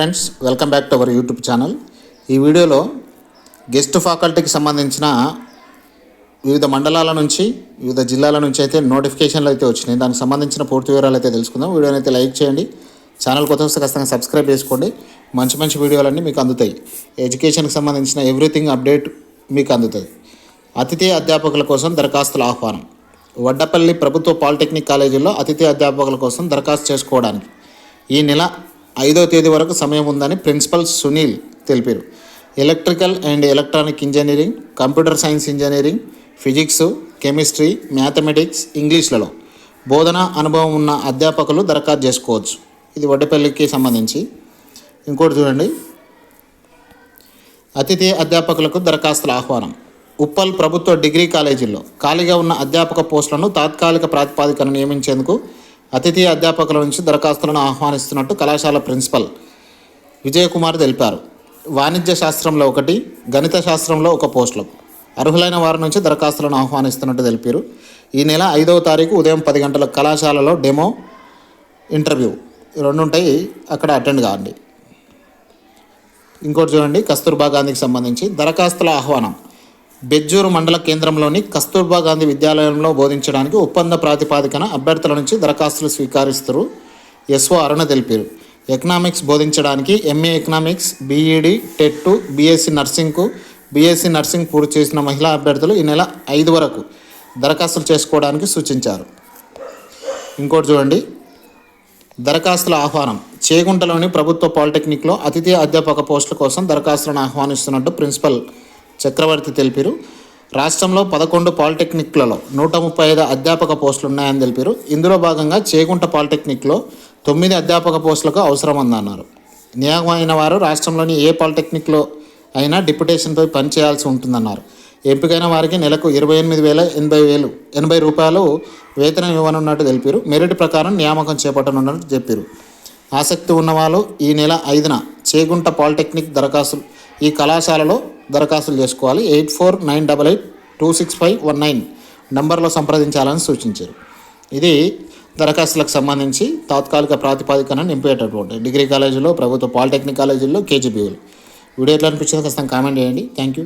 Friends welcome back to our YouTube channel ఈ వీడియోలో guest ఫ్యాకల్టీకి సంబంధించిన వివిధ మండలాల నుంచి వివిధ జిల్లాల నుంచి అయితే నోటిఫికేషన్లు అయితే వచ్చినాయి. దానికి సంబంధించిన పూర్తి వివరాలు అయితే తెలుసుకుందాం. వీడియోని అయితే లైక్ చేయండి. ఛానల్ కొత్త వస్తే ఖచ్చితంగా సబ్స్క్రైబ్ చేసుకోండి. మంచి మంచి వీడియోలన్నీ మీకు అందుతాయి. ఎడ్యుకేషన్కి సంబంధించిన ఎవ్రీథింగ్ అప్డేట్ మీకు అందుతుంది అతిథి అధ్యాపకుల కోసం దరఖాస్తుల ఆహ్వానం. వడ్డపల్లి ప్రభుత్వ పాలిటెక్నిక్ కాలేజీలో అతిథి అధ్యాపకుల కోసం దరఖాస్తు చేసుకోవడానికి. ఈ నెల ఐదో తేదీ వరకు సమయం ఉందని ప్రిన్సిపల్ సునీల్ తెలిపారు. Electrical and electronic engineering computer science engineering physics chemistry mathematics ఇంగ్లీష్లలో బోధన అనుభవం ఉన్న అధ్యాపకులు దరఖాస్తు చేసుకోవచ్చు. ఇది వడ్డపల్లికి సంబంధించి. ఇంకోటి చూడండి. అతిథి అధ్యాపకులకు దరఖాస్తుల ఆహ్వానం. ఉప్పల్ ప్రభుత్వ డిగ్రీ కాలేజీల్లో ఖాళీగా ఉన్న అధ్యాపక పోస్టులను తాత్కాలిక ప్రాతిపాదికను నియమించేందుకు అతిథి అధ్యాపకుల నుంచి దరఖాస్తులను ఆహ్వానిస్తున్నట్టు కళాశాల ప్రిన్సిపల్ విజయకుమార్ తెలిపారు. వాణిజ్య శాస్త్రంలో ఒకటి గణిత శాస్త్రంలో ఒక పోస్టులు. అర్హులైన వారి నుంచి దరఖాస్తులను ఆహ్వానిస్తున్నట్టు తెలిపారు. ఈ నెల ఐదవ తారీఖు ఉదయం పది గంటల కళాశాలలో డెమో ఇంటర్వ్యూ. రెండు ఉంటాయి అక్కడ అటెండ్ కావండి. ఇంకోటి చూడండి కస్తూర్బా గాంధీకి సంబంధించి దరఖాస్తుల ఆహ్వానం. బెజ్జూరు మండల కేంద్రంలోని కస్తూర్బా గాంధీ విద్యాలయంలో బోధించడానికి ఒప్పంద ప్రాతిపాదికన అభ్యర్థుల నుంచి దరఖాస్తులు స్వీకరిస్తారు ఎస్ఓ అరుణ తెలిపారు ఎకనామిక్స్ బోధించడానికి MA economics BEd TET BSc నర్సింగ్కు BSc nursing పూర్తి చేసిన మహిళా అభ్యర్థులు ఈ నెల ఐదు వరకు దరఖాస్తులు చేసుకోవడానికి సూచించారు. ఇంకోటి చూడండి. దరఖాస్తుల ఆహ్వానం. చేగుంటలోని ప్రభుత్వ పాలిటెక్నిక్లో అతిథి అధ్యాపక పోస్టుల కోసం దరఖాస్తులను ఆహ్వానిస్తున్నట్టు ప్రిన్సిపల్ చక్రవర్తి తెలిపారు. రాష్ట్రంలో పదకొండు పాలిటెక్నిక్లలో నూట ముప్పై ఐదు అధ్యాపక పోస్టులు ఉన్నాయని తెలిపారు. ఇందులో భాగంగా చేగుంట పాలిటెక్నిక్లో తొమ్మిది అధ్యాపక పోస్టులకు అవసరమందన్నారు నియామైన వారు రాష్ట్రంలోని ఏ పాలిటెక్నిక్లో అయినా డిప్యుటేషన్పై పనిచేయాల్సి ఉంటుందన్నారు. ఎంపికైన వారికి నెలకు ఇరవై ఎనిమిది వేల ఎనభై వేలు ఎనభై రూపాయలు వేతనం ఇవ్వనున్నట్టు తెలిపారు. మెరిట్ ప్రకారం నియామకం చేపట్టనున్నట్టు చెప్పారు. ఆసక్తి ఉన్నవాళ్ళు ఈ నెల ఐదున చేగుంట పాలిటెక్నిక్ దరఖాస్తులు ఈ కళాశాలలో దరఖాస్తులు చేసుకోవాలి. Eight four nine double eight two six five one nine నంబర్లో సంప్రదించాలని సూచించారు. ఇది దరఖాస్తులకు సంబంధించి తాత్కాలిక ప్రాతిపాదికన నింపేటటువంటి డిగ్రీ కాలేజీలో ప్రభుత్వ పాలిటెక్నిక్ కాలేజీల్లో కేజీబీఓలు వీడియో ఎట్లా అనిపించిందో ఖచ్చితంగా కామెంట్ చేయండి. Thank you.